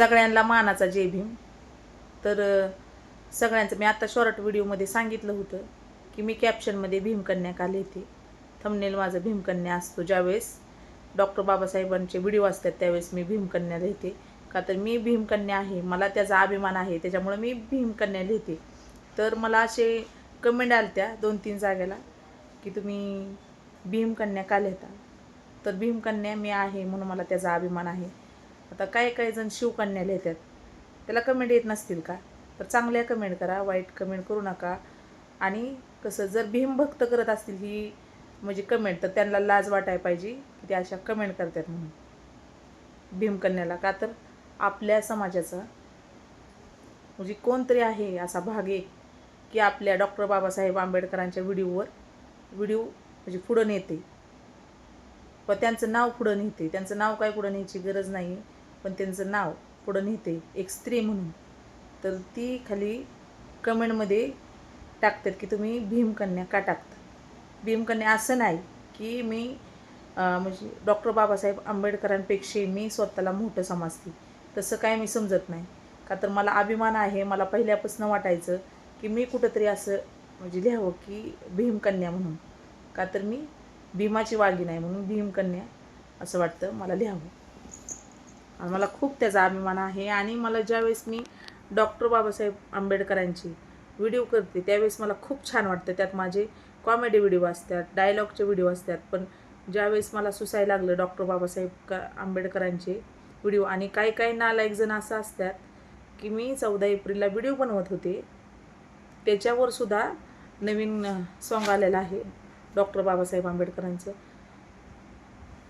सगळ्यांना मानाचा जय भीम. तर सगळ्यांचं मी आत्ता शॉर्ट व्हिडिओमध्ये सांगितलं होतं की मी कॅप्शनमध्ये भीमकन्या का लिहिते. थमनेल माझा भीमकन्या असतो ज्यावेळेस डॉक्टर बाबासाहेबांचे व्हिडिओ असतात त्यावेळेस मी भीमकन्या लिहिते. का तर मी भीमकन्या आहे मला त्याचा अभिमान आहे त्याच्यामुळं मी भीमकन्या लिहिते. तर मला असे कमेंट आल्या दोन तीन जागेला की तुम्ही भीमकन्या का लिहिता? तर भीमकन्या मी आहे म्हणून मला त्याचा अभिमान आहे. आता काही काही जण शिवकन्याला येतात त्याला कमेंट येत नसतील का? तर चांगल्या कमेंट करा वाईट कमेंट करू नका. आणि कसं जर भीमभक्त करत असतील ही म्हणजे कमेंट तर त्यांना लाज वाटायला पाहिजे की ते अशा कमेंट करतात म्हणून. भीमकन्याला का तर आपल्या समाजाचा म्हणजे कोणतरी आहे असा भाग आहे की आपल्या डॉक्टर बाबासाहेब आंबेडकरांच्या व्हिडिओवर व्हिडिओ म्हणजे पुढं नेते. व त्यांचं नाव पुढं नेते. त्यांचं नाव काय पुढं न्यायची गरज नाही पण त्यांचं नाव पुढं नेते एक स्त्री म्हणून. तर ती खाली कमेंटमध्ये टाकतात की तुम्ही भीमकन्या का टाकता? भीमकन्या असं नाही की मी म्हणजे डॉक्टर बाबासाहेब आंबेडकरांपेक्षा मी स्वतःला मोठं समजते. तसं काय मी समजत नाही. का तर मला अभिमान आहे मला पहिल्यापासून वाटायचं की मी कुठंतरी असं म्हणजे लिहावं की भीमकन्या म्हणून. का तर मी भीमाची वागी नाही म्हणून भीमकन्या असं वाटतं मला लिहावं. मला खूप त्याचा अभिमान आहे आणि मला ज्यावेळेस मी डॉक्टर बाबासाहेब आंबेडकरांची व्हिडिओ करते त्यावेळेस मला खूप छान वाटतं. त्यात माझे कॉमेडी व्हिडिओ असतात डायलॉगचे व्हिडिओ असतात पण ज्यावेळेस मला सुसाय लागलं डॉक्टर बाबासाहेब का आंबेडकरांचे व्हिडिओ आणि काही काही नालायक जण असं असतात की मी चौदा एप्रिलला व्हिडिओ बनवत होते त्याच्यावर सुद्धा नवीन सॉन्ग आलेलं आहे डॉक्टर बाबासाहेब आंबेडकरांचं.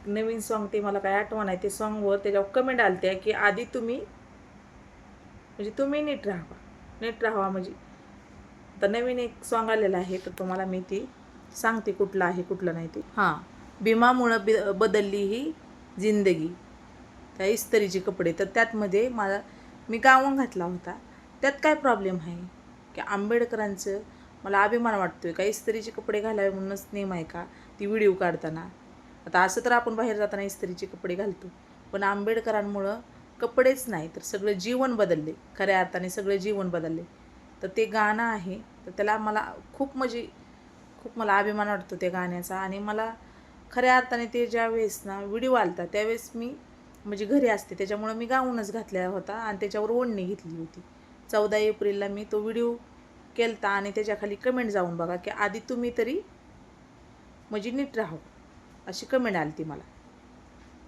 नवीन सॉन्ग ते मला काय आठवण आहे ते सॉन्गवर त्याच्यावर कमेंट आलते की आधी तुम्ही म्हणजे तुम्ही नीट राहावा नीट राहावा म्हणजे. आता नवीन एक सॉन्ग आलेलं आहे तर तुम्हाला मी ती सांगते कुठलं आहे कुठलं नाही ते. हां. भीमामुळं बि बदलली ही जिंदगी. त्या इस्तरीचे कपडे. तर त्यातमध्ये मला मी गावून घातला होता. त्यात काय प्रॉब्लेम आहे? की आंबेडकरांचं मला अभिमान वाटतो आहे का इस्तरीचे कपडे घालावे म्हणूनच नेम आहे का? ती व्हिडिओ काढताना. आता असं तर आपण बाहेर जाताना इस्त्रीचे कपडे घालतो. पण आंबेडकरांमुळं कपडेच नाही तर सगळं जीवन बदलले खऱ्या अर्थाने सगळं जीवन बदलले. तर ते गाणं आहे तर त्याला मला खूप म्हणजे खूप मला अभिमान वाटतो त्या गाण्याचा. आणि मला खऱ्या अर्थाने ते ज्यावेळेस ना व्हिडिओ आलता त्यावेळेस मी म्हणजे घरी असते त्याच्यामुळं मी गाऊनच घातलेला होता आणि त्याच्यावर ओढणी घेतली होती. चौदा एप्रिलला मी तो व्हिडिओ केलता आणि त्याच्याखाली कमेंट जाऊन बघा की आधी तुम्ही तरी म्हणजे नीट राहा. अशी कमेंट आली ती मला.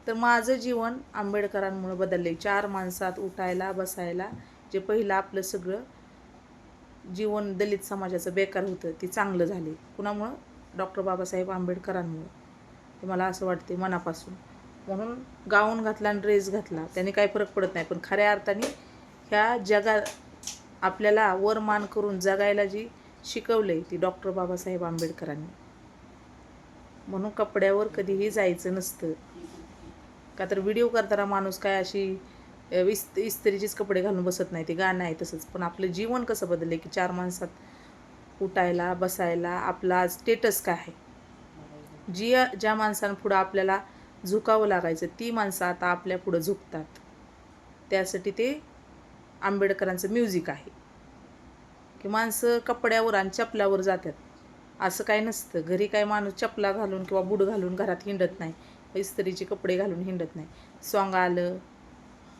तर माझं जीवन आंबेडकरांमुळे बदलले चार माणसात उठायला बसायला जे पहिलं आपलं सगळं जीवन दलित समाजाचं बेकार होतं ते चांगलं झाले कुणामुळं? डॉक्टर बाबासाहेब आंबेडकरांमुळं. ते मला असं वाटते मनापासून. म्हणून गाऊन घातला आणि ड्रेस घातला त्याने काही फरक पडत नाही. पण खऱ्या अर्थाने ह्या जगा आपल्याला वर मान करून जगायला जी शिकवले ती डॉक्टर बाबासाहेब आंबेडकरांनी. म्हणून कपड्यावर कधीही जायचं नसतं. का तर व्हिडिओ करताना माणूस काय अशी अ, इस्त इस्त्रीचेच कपडे घालून बसत नाही. ते गाणं आहे तसंच. पण आपलं जीवन कसं बदललं की चार माणसात उठायला बसायला आपला स्टेटस काय आहे? जी ज्या माणसांपुढं आपल्याला झुकावं लागायचं ती माणसं आता आपल्या पुढं झुकतात. त्यासाठी ते आंबेडकरांचं म्युझिक आहे. की माणसं कपड्यावर आणि चपल्यावर जातात. असं काही नसतं. घरी काय माणूस चपला घालून किंवा बूट घालून घरात हिंडत नाही. इस्त्रीचे कपडे घालून हिंडत नाही. सॉंग आलं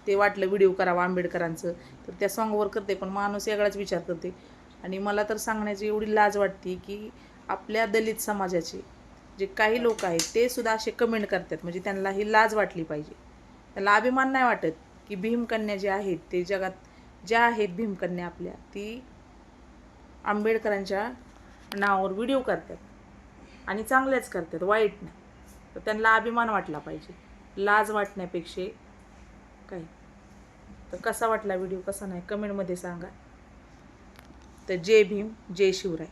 ते वाटलं व्हिडिओ करावा आंबेडकरांचं तर त्या सॉंगवर करते पण माणूस वेगळाच विचार करते. आणि मला तर सांगण्याची एवढी लाज वाटते की आपल्या दलित समाजाचे जे काही लोक आहेत ते सुद्धा असे कमेंट करतात. म्हणजे त्यांना ही लाज वाटली पाहिजे. त्यांना अभिमान नाही वाटत की भीमकन्या जे आहेत ते जगात ज्या आहेत भीमकन्या आपल्या ती आंबेडकरांच्या नावावर व्हिडिओ करतात. आणि चांगल्याच करतात वाईट नाही. तर त्यांना अभिमान वाटला पाहिजे. लाज वाटण्यापेक्षा काही. तर कसा वाटला व्हिडिओ कसा नाही कमेंटमध्ये सांगा. तर जय भीम जय शिवराय.